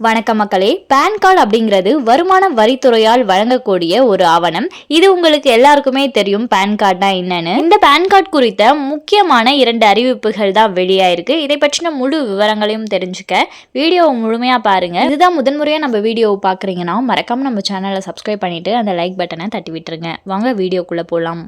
வணக்கம் மக்களே pan card அப்படிங்கிறது வருமான வரித்துறையால் வழங்கக்கூடிய ஒரு ஆவணம். இது உங்களுக்கு எல்லாருக்குமே தெரியும் பேன் கார்டுனா என்னன்னு. இந்த பேன் கார்டு குறித்த முக்கியமான இரண்டு அறிவிப்புகள் தான் வெளியாயிருக்கு. இதை பற்றின முழு விவரங்களையும் தெரிஞ்சுக்க வீடியோவை முழுமையா பாருங்க. இதுதான் முதன்முறையா நம்ம வீடியோவை பாக்குறீங்கன்னா மறக்காம நம்ம சேனலை சப்ஸ்கிரைப் பண்ணிட்டு அந்த லைக் பட்டனை தட்டி விட்டுருங்க வாங்க வீடியோக்குள்ள போலாம்.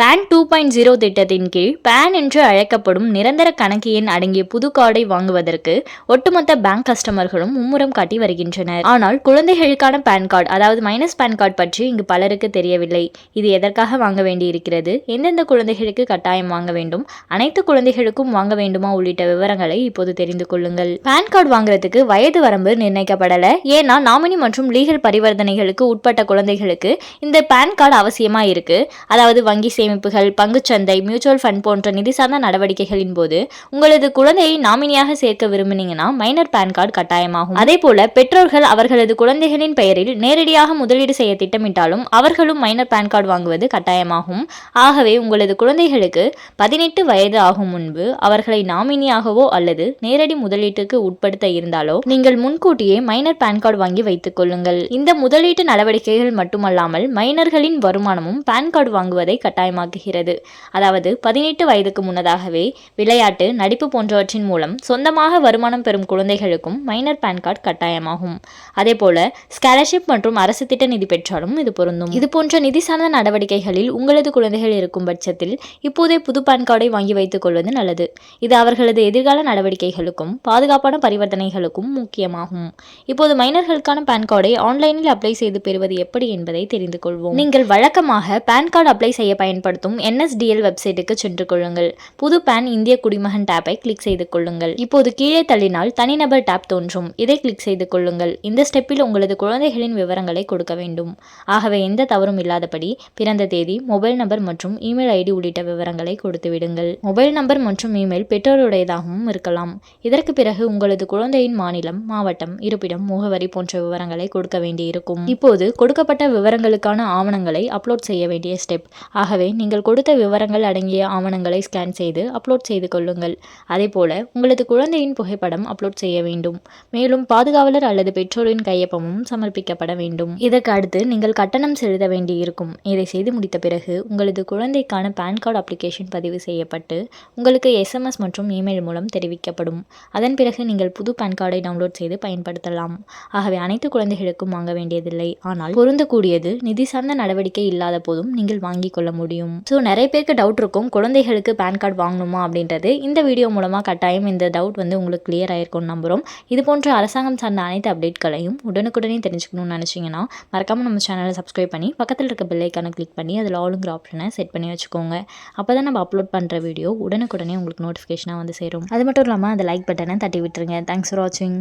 பேன் டூ பாயிண்ட் ஜீரோ திட்டத்தின் கீழ் பேன் என்று அழைக்கப்படும் நிரந்தர கணக்கு எண் அடங்கிய புது கார்டை வாங்குவதற்கு ஒட்டுமொத்த பேங்க் கஸ்டமர்களும் மும்முரம் காட்டி வருகின்றனர். ஆனால் குழந்தைகளுக்கான பேன் கார்டு அதாவது மைனஸ் பேன் கார்டு பற்றி இங்கு பலருக்கு தெரியவில்லை. இது எதற்காக வாங்க வேண்டியிருக்கிறது? எந்தெந்த குழந்தைகளுக்கு கட்டாயம் வாங்க வேண்டும்? அனைத்து குழந்தைகளுக்கும் வாங்க வேண்டுமா? உள்ளிட்ட விவரங்களை இப்போது தெரிந்து கொள்ளுங்கள். பேன் கார்டு வாங்குறதுக்கு வயது வரம்பு நிர்ணயிக்கப்படல. ஏன்னா நாமினி மற்றும் லீகல் பரிவர்த்தனைகளுக்கு உட்பட்ட குழந்தைகளுக்கு இந்த பேன் கார்டு அவசியமா இருக்கு. அதாவது வங்கி சேமிப்புகள் பங்குச்சந்தை மியூச்சுவல் ஃபண்ட் போன்ற நிதி சார்ந்த நடவடிக்கைகளின் போது உங்களது குழந்தையை நாமினியாக சேர்க்க விரும்பினீங்கன்னா மைனர் பேன் கார்டு கட்டாயமாகும். அதே போல பெற்றோர்கள் அவர்களது குழந்தைகளின் பெயரில் நேரடியாக முதலீடு செய்ய திட்டமிட்டாலும் அவர்களும் மைனர் பேன் கார்டு வாங்குவது கட்டாயமாகும். ஆகவே உங்களது குழந்தைகளுக்கு பதினெட்டு வயது ஆகும் முன்பு அவர்களை நாமினியாகவோ அல்லது நேரடி முதலீட்டுக்கு உட்படுத்த இருந்தாலோ நீங்கள் முன்கூட்டியே மைனர் பேன் கார்டு வாங்கி வைத்துக் கொள்ளுங்கள். இந்த முதலீட்டு நடவடிக்கைகள் மட்டுமல்லாமல் மைனர்களின் வருமானமும் பேன் கார்டு வாங்குவதை கட்டாயம் கட்டாயமாக்குகிறது அதாவது பதினெட்டு வயதுக்கு முன்னதாகவே விளையாட்டு நடிப்பு போன்றவற்றின் மூலம் சொந்தமாக வருமானம் பெறும் குழந்தைகளுக்கும் மைனர் பேன் கார்டு கட்டாயமாகும். அதே போல ஸ்காலர்ஷிப் மற்றும் அரசு திட்ட நிதி பெற்றாலும் இது பொருந்தும். இது போன்ற நிதி சார்ந்த நடவடிக்கைகளில் உங்களது குழந்தைகள் இருக்கும் பட்சத்தில் இப்போதே புது பேன் கார்டை வாங்கி வைத்துக் கொள்வது நல்லது. இது அவர்களது எதிர்கால நடவடிக்கைகளுக்கும் பாதுகாப்பான பரிவர்த்தனைகளுக்கும் முக்கியமாகும். இப்போது மைனர்களுக்கான பேன் கார்டை ஆன்லைனில் அப்ளை செய்து பெறுவது எப்படி என்பதை தெரிந்து கொள்வோம். நீங்கள் வழக்கமாக பேன் கார்டு அப்ளை செய்ய பயன்படும் பயன்படுத்தும் என்எஸ்டிஎல் வெப்சைட்டுக்கு சென்று கொள்ளுங்கள் புது பேன் இந்திய குடிமகன் டேப்பை கிளிக் செய்து கொள்ளுங்கள். இப்போது கீழே தள்ளினால் தனிநபர் டேப் தோன்றும். இதை கிளிக் செய்து கொள்ளுங்கள். இந்த ஸ்டெப்பில் உங்களது குழந்தைகளின் விவரங்களை கொடுக்க வேண்டும். ஆகவே எந்த தவறும் இல்லாதபடி பிறந்த தேதி மொபைல் நம்பர் மற்றும் இமெயில் ஐடி உள்ளிட்ட விவரங்களை கொடுத்து விடுங்கள். மொபைல் நம்பர் மற்றும் இமெயில் பெற்றோருடையதாகவும் இருக்கலாம். இதற்கு பிறகு உங்களது குழந்தையின் மாநிலம் மாவட்டம் இருப்பிடம் முகவரி போன்ற விவரங்களை கொடுக்க வேண்டியிருக்கும். இப்போது கொடுக்கப்பட்ட விவரங்களுக்கான ஆவணங்களை அப்லோட் செய்ய வேண்டிய ஸ்டெப் ஆகவே நீங்கள் கொடுத்த விவரங்கள் அடங்கிய ஆவணங்களை ஸ்கேன் செய்து அப்லோட் செய்து கொள்ளுங்கள். அதேபோல உங்களது குழந்தையின் புகைப்படம் அப்லோட் செய்ய வேண்டும். மேலும் பாதுகாவலர் அல்லது பெற்றோரின் கையொப்பமும் சமர்ப்பிக்கப்பட வேண்டும். இதற்கு அடுத்து நீங்கள் கட்டணம் செலுத்த வேண்டியிருக்கும். இதை செய்து முடித்த பிறகு உங்களது குழந்தைக்கான பேன் கார்டு அப்ளிகேஷன் பதிவு செய்யப்பட்டு உங்களுக்கு எஸ்எம்எஸ் மற்றும் இமெயில் மூலம் தெரிவிக்கப்படும். அதன் பிறகு நீங்கள் புது பேன் கார்டை டவுன்லோட் செய்து பயன்படுத்தலாம். ஆகவே அனைத்து குழந்தைகளுக்கும் வாங்க வேண்டியதில்லை. ஆனால் பொருந்தக்கூடியது நிதி சார்ந்த நடவடிக்கை இல்லாத போதும் நீங்கள் வாங்கிக் கொள்ள முடியும். முடியும். ஸோ நிறைய பேருக்கு டவுட் இருக்கும். குழந்தைகளுக்கு பேன் கார்டு வாங்கணுமா அப்படின்றது. இந்த வீடியோ மூலமாக கட்டாயம் இந்த டவுட் வந்து உங்களுக்கு கிளியர் ஆயிருக்கும்னு நம்புகிறோம் இது போன்ற அரசாங்கம் சார்ந்த அனைத்து அப்டேட்களையும் உடனுக்குடனே தெரிஞ்சுக்கணும்னு நினச்சிங்கன்னா மறக்காமல் நம்ம சேனலை சப்ஸ்கிரைப் பண்ணி பக்கத்தில் இருக்க பெல்லைக்கான கிளிக் பண்ணி அதில் ஆளுங்கிற ஆப்ஷனை செட் பண்ணி வச்சுக்கோங்க. அப்போ தான் நம்ம அப்லோட் பண்ணுற வீடியோ உடனுக்குடனே உங்களுக்கு நோட்டிஃபிகேஷனாக வந்து சேரும். அது மட்டும் இல்லாமல் அந்த லைக் பட்டனை தட்டி விட்டுருங்க. தேங்க்ஸ் ஃபார் வாட்சிங்